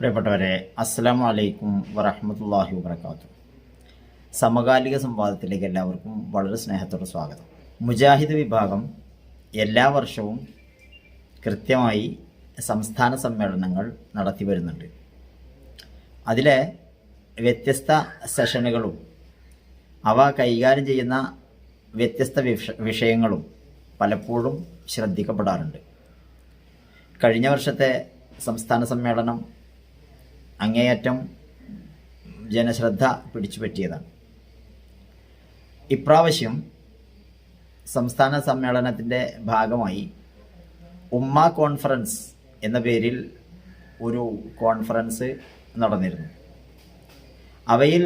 പ്രിയപ്പെട്ടവരെ അസ്സാം വലൈക്കും വറഹമത്തല്ലാഹി വാത്തു സമകാലിക സംവാദത്തിലേക്ക് എല്ലാവർക്കും വളരെ സ്നേഹത്തോടെ സ്വാഗതം. മുജാഹിദ് വിഭാഗം എല്ലാ വർഷവും കൃത്യമായി സംസ്ഥാന സമ്മേളനങ്ങൾ നടത്തി വരുന്നുണ്ട്. അതിലെ വ്യത്യസ്ത സെഷനുകളും അവ കൈകാര്യം ചെയ്യുന്ന വ്യത്യസ്ത വിഷയങ്ങളും പലപ്പോഴും ശ്രദ്ധിക്കപ്പെടാറുണ്ട്. കഴിഞ്ഞ വർഷത്തെ സംസ്ഥാന സമ്മേളനം അങ്ങേയറ്റം ജനശ്രദ്ധ പിടിച്ചുപറ്റിയതാണ്. ഇപ്രാവശ്യം സംസ്ഥാന സമ്മേളനത്തിന്റെ ഭാഗമായി ഉമ്മ കോൺഫറൻസ് എന്ന പേരിൽ ഒരു കോൺഫറൻസ് നടന്നിരുന്നു. അവയിൽ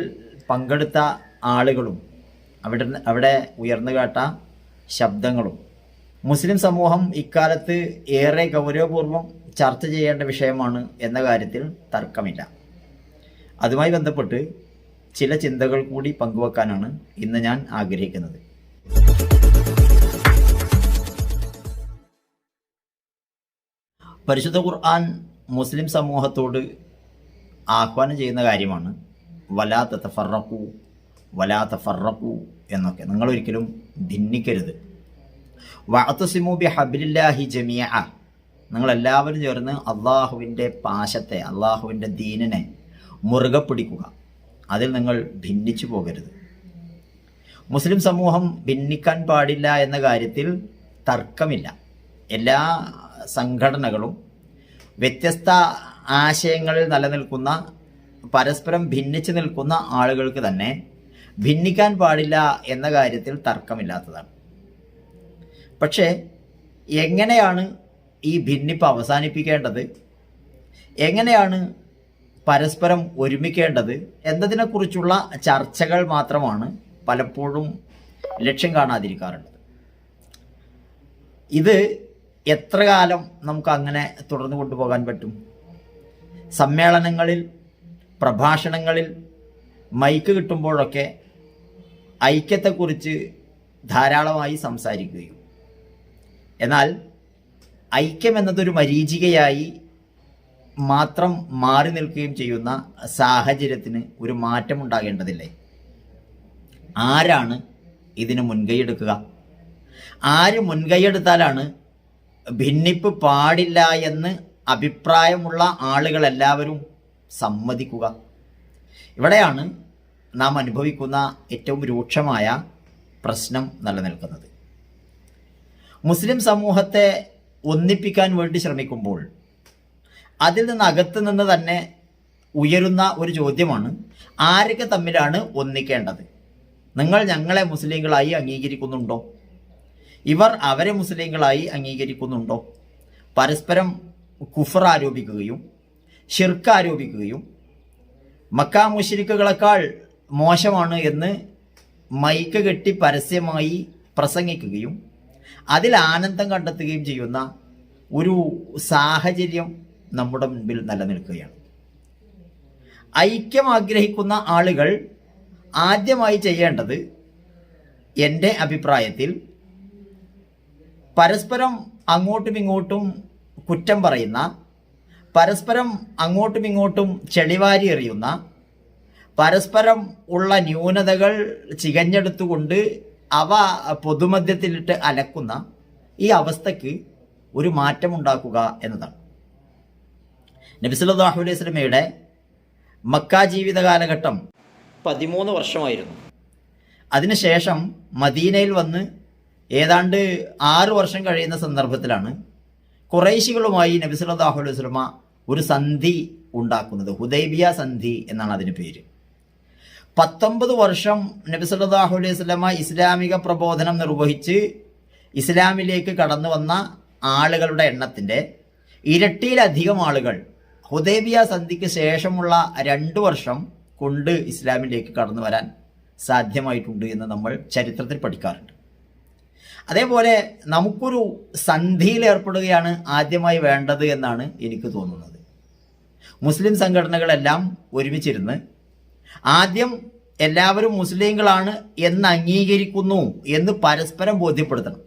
പങ്കെടുത്ത ആളുകളും അവിടെ അവിടെ ഉയർന്നു കേട്ട ശബ്ദങ്ങളും മുസ്ലിം സമൂഹം ഇക്കാലത്ത് ഏറെ ഗൗരവപൂർവം ചർച്ച ചെയ്യേണ്ട വിഷയമാണ് എന്ന കാര്യത്തിൽ തർക്കമില്ല. അതുമായി ബന്ധപ്പെട്ട് ചില ചിന്തകൾ കൂടി പങ്കുവെക്കാനാണ് ഇന്ന് ഞാൻ ആഗ്രഹിക്കുന്നത്. പരിശുദ്ധ ഖുർആൻ മുസ്ലിം സമൂഹത്തോട് ആഹ്വാനം ചെയ്യുന്ന കാര്യമാണ് വലാ തഫറക്കു വലാ തഫറക്കു എന്നൊക്കെ. നിങ്ങളൊരിക്കലും ഭിന്നിക്കരുത് വഅത്തസിമു ബി ഹബിലില്ലാഹി ജമിയ നിങ്ങളെല്ലാവരും ചേർന്ന് അള്ളാഹുവിന്റെ പാശത്തെ അള്ളാഹുവിന്റെ ദീനിനെ മുറുകെ പിടിക്കുക. അതിൽ നിങ്ങൾ ഭിന്നിച്ചു പോകരുത്. മുസ്ലിം സമൂഹം ഭിന്നിക്കാൻ പാടില്ല എന്ന കാര്യത്തിൽ തർക്കമില്ല. എല്ലാ സംഘടനകളും വ്യത്യസ്ത ആശയങ്ങളിൽ നിലനിൽക്കുന്ന പരസ്പരം ഭിന്നിച്ചു നിൽക്കുന്ന ആളുകൾക്ക് തന്നെ ഭിന്നിക്കാൻ പാടില്ല എന്ന കാര്യത്തിൽ തർക്കമില്ലാത്തതാണ്. പക്ഷേ എങ്ങനെയാണ് ഈ ഭിന്നിപ്പ് അവസാനിപ്പിക്കേണ്ടത്? എങ്ങനെയാണ് പരസ്പരം ഒരുമിക്കേണ്ടത്? എന്നതിനെക്കുറിച്ചുള്ള ചർച്ചകൾ മാത്രമാണ് പലപ്പോഴും ലക്ഷ്യം കാണാതിരിക്കാറുള്ളത്. ഇത് എത്ര കാലം നമുക്ക് അങ്ങനെ തുടർന്നു കൊണ്ടുപോകാൻ പറ്റും? സമ്മേളനങ്ങളിൽ പ്രഭാഷണങ്ങളിൽ മൈക്ക് കിട്ടുമ്പോഴൊക്കെ ഐക്യത്തെക്കുറിച്ച് ധാരാളമായി സംസാരിക്കുകയും എന്നാൽ ഐക്യം എന്നതൊരു മരീചികയായി മാത്രം മാറി നിൽക്കുകയും ചെയ്യുന്ന സാഹചര്യത്തിന് ഒരു മാറ്റം ഉണ്ടാകേണ്ടതില്ലേ ആരാണ് ഇതിന് മുൻകൈയെടുക്കുക ആര് മുൻകൈയെടുത്താലാണ് ഭിന്നിപ്പ് പാടില്ല എന്ന് അഭിപ്രായമുള്ള ആളുകളെല്ലാവരും സമ്മതിക്കുക? ഇവിടെയാണ് നാം അനുഭവിക്കുന്ന ഏറ്റവും രൂക്ഷമായ പ്രശ്നം നിലനിൽക്കുന്നത്. മുസ്ലിം സമൂഹത്തെ ഒന്നിപ്പിക്കാൻ വേണ്ടി ശ്രമിക്കുമ്പോൾ അതിൽ നിന്ന് അകത്ത് നിന്ന് തന്നെ ഉയരുന്ന ഒരു ചോദ്യമാണ് ആരൊക്കെ തമ്മിലാണ് ഒന്നിക്കേണ്ടത്? നിങ്ങൾ ഞങ്ങളെ മുസ്ലിങ്ങളായി അംഗീകരിക്കുന്നുണ്ടോ? ഇവർ അവരെ മുസ്ലിങ്ങളായി അംഗീകരിക്കുന്നുണ്ടോ? പരസ്പരം കുഫർ ആരോപിക്കുകയും ഷിർക്ക് ആരോപിക്കുകയും മക്ക മുഷിരിക്കുകളെക്കാൾ മോശമാണ് എന്ന് മൈക്ക് കെട്ടി പരസ്യമായി പ്രസംഗിക്കുകയും അതിൽ ആനന്ദം കണ്ടെത്തുകയും ചെയ്യുന്ന ഒരു സാഹചര്യം നമ്മുടെ മുൻപിൽ നിലനിൽക്കുകയാണ്. ഐക്യം ആഗ്രഹിക്കുന്ന ആളുകൾ ആദ്യമായി ചെയ്യേണ്ടത് എന്റെ അഭിപ്രായത്തിൽ പരസ്പരം അങ്ങോട്ടും ഇങ്ങോട്ടും കുറ്റം പറയുന്ന പരസ്പരം അങ്ങോട്ടും ഇങ്ങോട്ടും ചെളിവാരി എറിയുന്ന പരസ്പരം ഉള്ള ന്യൂനതകൾ ചികഞ്ഞെടുത്തുകൊണ്ട് അവ പൊതുമധ്യത്തിലിട്ട് അലക്കുന്ന ഈ അവസ്ഥയ്ക്ക് ഒരു മാറ്റമുണ്ടാക്കുക എന്നതാണ്. നബിസുല്ലാഹു അലൈഹി സ്വലമയുടെ മക്ക ജീവിത കാലഘട്ടം പതിമൂന്ന് വർഷമായിരുന്നു. അതിനുശേഷം മദീനയിൽ വന്ന് ഏതാണ്ട് ആറ് വർഷം കഴിയുന്ന സന്ദർഭത്തിലാണ് കുറേശികളുമായി നബി സല്ലല്ലാഹു അലൈഹി സ്വലമ ഒരു സന്ധി ഉണ്ടാക്കുന്നത്. ഹുദൈബിയ സന്ധി എന്നാണ് അതിന് പേര്. പത്തൊമ്പത് വർഷം നബി സല്ലല്ലാഹു അലൈഹി വസല്ലമ ഇസ്ലാമിക പ്രബോധനം നിർവഹിച്ച് ഇസ്ലാമിലേക്ക് കടന്നു വന്ന ആളുകളുടെ എണ്ണത്തിന്റെ ഇരട്ടിയിലധികം ആളുകൾ ഹുദൈബിയ സന്ധിക്ക് ശേഷമുള്ള രണ്ട് വർഷം കൊണ്ട് ഇസ്ലാമിലേക്ക് കടന്നു വരാൻ സാധ്യമായിട്ടുണ്ട് എന്ന് നമ്മൾ ചരിത്രത്തിൽ പഠിക്കാറുണ്ട്. അതേപോലെ നമുക്കൊരു സന്ധിയിൽ ഏർപ്പെടുകയാണ് ആദ്യമായി വേണ്ടത് എന്നാണ് എനിക്ക് തോന്നുന്നത്. മുസ്ലിം സംഘടനകളെല്ലാം ഒരുമിച്ചിരുന്ന് ആദ്യം എല്ലാവരും മുസ്ലിങ്ങളാണ് എന്ന് അംഗീകരിക്കുന്നു എന്ന് പരസ്പരം ബോധ്യപ്പെടുത്തണം.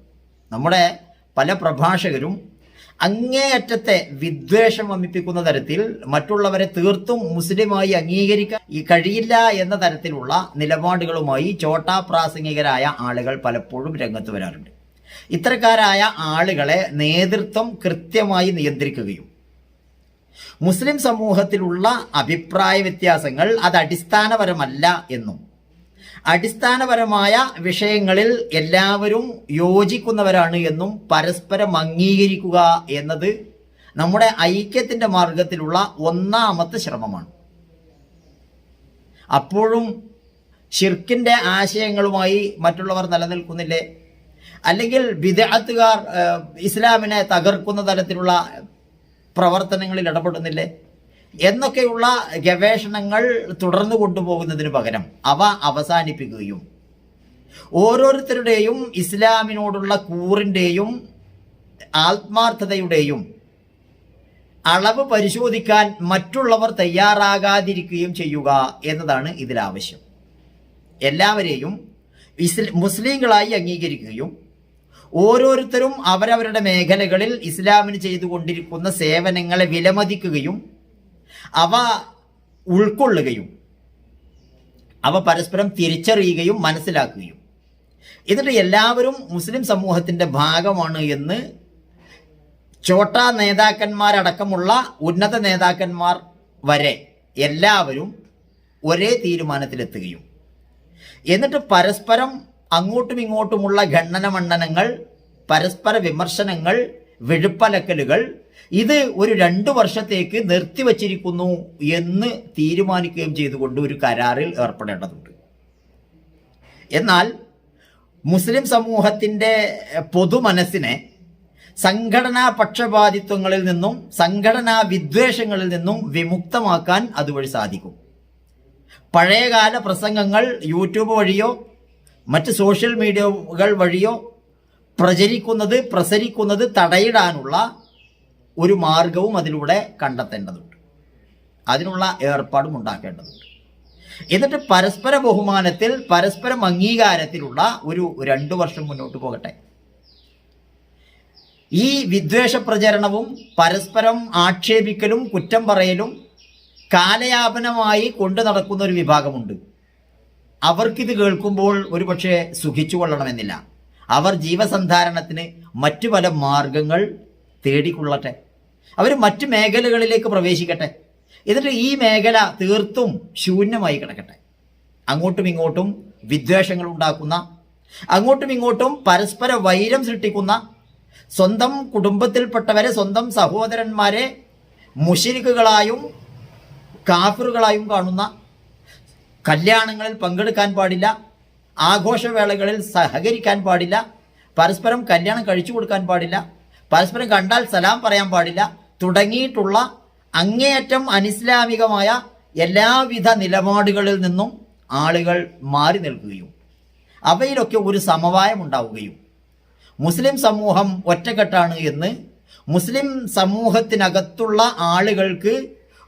നമ്മുടെ പല പ്രഭാഷകരും അങ്ങേയറ്റത്തെ വിദ്വേഷം വമിപ്പിക്കുന്ന തരത്തിൽ മറ്റുള്ളവരെ തീർത്തും മുസ്ലിമായി അംഗീകരിക്കാൻ കഴിയില്ല എന്ന തരത്തിലുള്ള നിലപാടുകളുമായി ചോട്ടാ പ്രാസംഗികരായ ആളുകൾ പലപ്പോഴും രംഗത്ത് വരാറുണ്ട്. ഇത്തരക്കാരായ ആളുകളെ നേതൃത്വം കൃത്യമായി നിയന്ത്രിക്കുകയും മുസ്ലിം സമൂഹത്തിലുള്ള അഭിപ്രായ വ്യത്യാസങ്ങൾ അത് അടിസ്ഥാനപരമല്ല എന്നും. അടിസ്ഥാനപരമായ വിഷയങ്ങളിൽ എല്ലാവരും യോജിക്കുന്നവരാണ് എന്നും പരസ്പരം അംഗീകരിക്കുക എന്നത് നമ്മുടെ ഐക്യത്തിന്റെ മാർഗത്തിലുള്ള ഒന്നാമത്തെ ശ്രമമാണ്. അപ്പോഴും ഷിർക്കിന്റെ ആശയങ്ങളുമായി മറ്റുള്ളവർ നിലനിൽക്കുന്നില്ലേ? അല്ലെങ്കിൽ വിദേഹത്തുകാർ ഇസ്ലാമിനെ തകർക്കുന്ന തരത്തിലുള്ള പ്രവർത്തനങ്ങളിൽ ഇടപെടുന്നില്ലേ? എന്നൊക്കെയുള്ള ഗവേഷണങ്ങൾ തുടർന്നു കൊണ്ടുപോകുന്നതിന് പകരം അവ അവസാനിപ്പിക്കുകയും ഓരോരുത്തരുടെയും ഇസ്ലാമിനോടുള്ള കൂറിന്റെയും ആത്മാർത്ഥതയുടെയും അളവ് പരിശോധിക്കാൻ മറ്റുള്ളവർ തയ്യാറാകാതിരിക്കുകയും ചെയ്യുക എന്നതാണ് ഇതിലാവശ്യം. എല്ലാവരെയും ഇസ്ല മുസ്ലിങ്ങളായി അംഗീകരിക്കുകയും ഓരോരുത്തരും അവരവരുടെ മേഖലകളിൽ ഇസ്ലാമിന് ചെയ്തുകൊണ്ടിരിക്കുന്ന സേവനങ്ങളെ വിലമതിക്കുകയും അവ ഉൾക്കൊള്ളുകയും അവ പരസ്പരം തിരിച്ചറിയുകയും മനസ്സിലാക്കുകയും. എന്നിട്ട് എല്ലാവരും മുസ്ലിം സമൂഹത്തിന്റെ ഭാഗമാണ് എന്ന് ചോട്ട നേതാക്കന്മാരടക്കമുള്ള ഉന്നത നേതാക്കന്മാർ വരെ എല്ലാവരും ഒരേ തീരുമാനത്തിലെത്തുകയും. എന്നിട്ട് പരസ്പരം അങ്ങോട്ടും ഇങ്ങോട്ടുമുള്ള ഖണ്ഡന മണ്ഡനങ്ങൾ പരസ്പര വിമർശനങ്ങൾ വെഴുപ്പലക്കലുകൾ ഇത് ഒരു രണ്ടു വർഷത്തേക്ക് നിർത്തിവച്ചിരിക്കുന്നു എന്ന് തീരുമാനിക്കുകയും ചെയ്തുകൊണ്ട് ഒരു കരാറിൽ ഏർപ്പെടേണ്ടതുണ്ട്. എന്നാൽ മുസ്ലിം സമൂഹത്തിന്റെ പൊതുമനസ്സിനെ സംഘടനാ പക്ഷപാതിത്വങ്ങളിൽ നിന്നും സംഘടനാ വിദ്വേഷങ്ങളിൽ നിന്നും വിമുക്തമാക്കാൻ അതുവഴി സാധിക്കും. പഴയകാല പ്രസംഗങ്ങൾ യൂട്യൂബ് വഴിയോ മറ്റ് സോഷ്യൽ മീഡിയകൾ വഴിയോ പ്രചരിക്കുന്നത് പ്രസരിക്കുന്നത് തടയിടാനുള്ള ഒരു മാർഗവും അതിലൂടെ കണ്ടെത്തേണ്ടതുണ്ട്. അതിനുള്ള ഏർപ്പാടും ഉണ്ടാക്കേണ്ടതുണ്ട്. എന്നിട്ട് പരസ്പര ബഹുമാനത്തിൽ പരസ്പരം അംഗീകാരത്തിലുള്ള ഒരു രണ്ട് വർഷം മുന്നോട്ട് പോകട്ടെ. ഈ വിദ്വേഷ പ്രചരണവും പരസ്പരം ആക്ഷേപിക്കലും കുറ്റം പറയലും കാലയാപനമായി കൊണ്ടു നടക്കുന്ന ഒരു വിഭാഗമുണ്ട്. അവർക്കിത് കേൾക്കുമ്പോൾ ഒരുപക്ഷെ സുഖിച്ചു കൊള്ളണമെന്നില്ല. അവർ ജീവസന്ധാരണത്തിന് മറ്റു പല മാർഗങ്ങൾ തേടിക്കൊള്ളട്ടെ. അവർ മറ്റു മേഖലകളിലേക്ക് പ്രവേശിക്കട്ടെ. എന്നിട്ട് ഈ മേഖല തീർത്തും ശൂന്യമായി കിടക്കട്ടെ. അങ്ങോട്ടും ഇങ്ങോട്ടും വിദ്വേഷങ്ങൾ ഉണ്ടാക്കുന്ന അങ്ങോട്ടും ഇങ്ങോട്ടും പരസ്പര വൈരം സൃഷ്ടിക്കുന്ന സ്വന്തം കുടുംബത്തിൽപ്പെട്ടവരെ സ്വന്തം സഹോദരന്മാരെ മുഷിരിക്കുകളായും കാഫറുകളായും കാണുന്ന കല്യാണങ്ങളിൽ പങ്കെടുക്കാൻ പാടില്ല ആഘോഷവേളകളിൽ സഹകരിക്കാൻ പാടില്ല പരസ്പരം കല്യാണം കഴിച്ചു കൊടുക്കാൻ പാടില്ല പരസ്പരം കണ്ടാൽ സലാം പറയാൻ പാടില്ല തുടങ്ങിയിട്ടുള്ള അങ്ങേയറ്റം അനിസ്ലാമികമായ എല്ലാവിധ നിലപാടുകളിൽ നിന്നും ആളുകൾ മാറി നിൽക്കുകയും അവയിലൊക്കെ ഒരു സമവായം ഉണ്ടാവുകയും. മുസ്ലിം സമൂഹം ഒറ്റക്കെട്ടാണ് എന്ന് മുസ്ലിം സമൂഹത്തിനകത്തുള്ള ആളുകൾക്ക്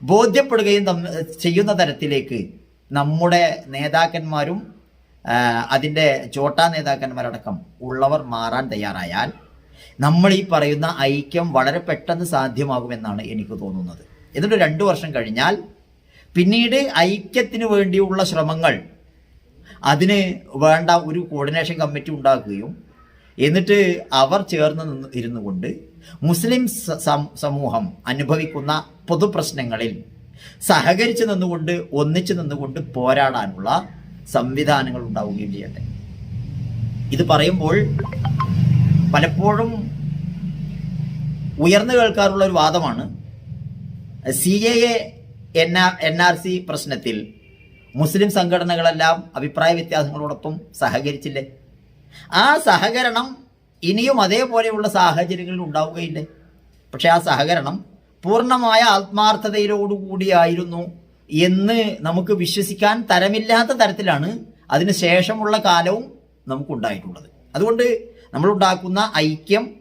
ബോധ്യപ്പെടുകയും ചെയ്യുന്ന തരത്തിലേക്ക് നമ്മുടെ നേതാക്കന്മാരും അതിന്റെ ചോട്ടാ നേതാക്കന്മാരടക്കം ഉള്ളവർ മാറാൻ തയ്യാറായാൽ നമ്മൾ ഈ പറയുന്ന ഐക്യം വളരെ പെട്ടെന്ന് സാധ്യമാകുമെന്നാണ് എനിക്ക് തോന്നുന്നത്. എന്നിട്ട് രണ്ടു വർഷം കഴിഞ്ഞാൽ പിന്നീട് ഐക്യത്തിന് വേണ്ടിയുള്ള ശ്രമങ്ങൾ അതിന് വേണ്ട ഒരു കോർഡിനേഷൻ കമ്മിറ്റി ഉണ്ടാക്കുകയും എന്നിട്ട് അവർ ചേർന്ന് നിന്ന് കൊണ്ട് മുസ്ലിം സമൂഹം അനുഭവിക്കുന്ന പൊതുപ്രശ്നങ്ങളിൽ സഹകരിച്ചു നിന്നുകൊണ്ട് ഒന്നിച്ചു നിന്നുകൊണ്ട് പോരാടാനുള്ള സംവിധാനങ്ങൾ ഉണ്ടാവുകയും ചെയ്യട്ടെ. ഇത് പറയുമ്പോൾ പലപ്പോഴും ഉയർന്നു കേൾക്കാറുള്ള ഒരു വാദമാണ് C A N R N R C പ്രശ്നത്തിൽ മുസ്ലിം സംഘടനകളെല്ലാം അഭിപ്രായ വ്യത്യാസങ്ങളോടൊപ്പം സഹകരിച്ചില്ലേ? ആ സഹകരണം ഇനിയും അതേപോലെയുള്ള സാഹചര്യങ്ങളിൽ ഉണ്ടാവുകയില്ലേ? പക്ഷെ ആ സഹകരണം പൂർണമായ ആത്മാർത്ഥതയിലോടുകൂടിയായിരുന്നു എന്ന് നമുക്ക് വിശ്വസിക്കാൻ തരമില്ലാത്ത തരത്തിലാണ് അതിന് ശേഷമുള്ള കാലവും നമുക്കുണ്ടായിട്ടുള്ളത്. അതുകൊണ്ട് നമ്മളുണ്ടാക്കുന്ന ഐക്യം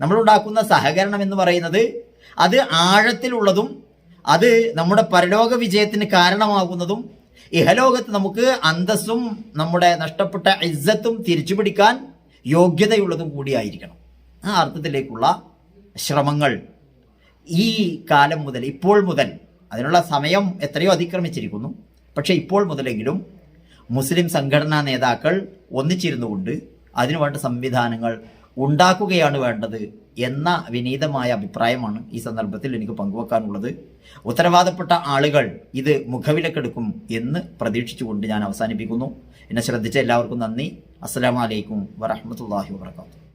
നമ്മളുണ്ടാക്കുന്ന സഹകരണം എന്ന് പറയുന്നത് അത് ആഴത്തിലുള്ളതും അത് നമ്മുടെ പരലോക വിജയത്തിന് കാരണമാകുന്നതും ഇഹലോകത്ത് നമുക്ക് അന്തസ്സും നമ്മുടെ നഷ്ടപ്പെട്ട ഇജ്ജത്തും തിരിച്ചു പിടിക്കാൻ യോഗ്യതയുള്ളതും കൂടിയായിരിക്കണം. ആ അർത്ഥത്തിലേക്കുള്ള ശ്രമങ്ങൾ ഈ കാലം മുതൽ ഇപ്പോൾ മുതൽ അതിനുള്ള സമയം എത്രയോ അതിക്രമിച്ചിരിക്കുന്നു. പക്ഷേ ഇപ്പോൾ മുതലെങ്കിലും മുസ്ലിം സംഘടനാ നേതാക്കൾ ഒന്നിച്ചിരുന്നുകൊണ്ട് അതിനുവേണ്ട സംവിധാനങ്ങൾ ഉണ്ടാക്കുകയാണ് വേണ്ടത് എന്ന വിനീതമായ അഭിപ്രായമാണ് ഈ സന്ദർഭത്തിൽ എനിക്ക് പങ്കുവെക്കാനുള്ളത്. ഉത്തരവാദപ്പെട്ട ആളുകൾ ഇത് മുഖവിലക്കെടുക്കും എന്ന് പ്രതീക്ഷിച്ചുകൊണ്ട് ഞാൻ അവസാനിപ്പിക്കുന്നു. എന്നെ ശ്രദ്ധിച്ച എല്ലാവർക്കും നന്ദി. അസ്സലാമലൈക്കും വറഹമത്തല്ലാഹി വാത്തു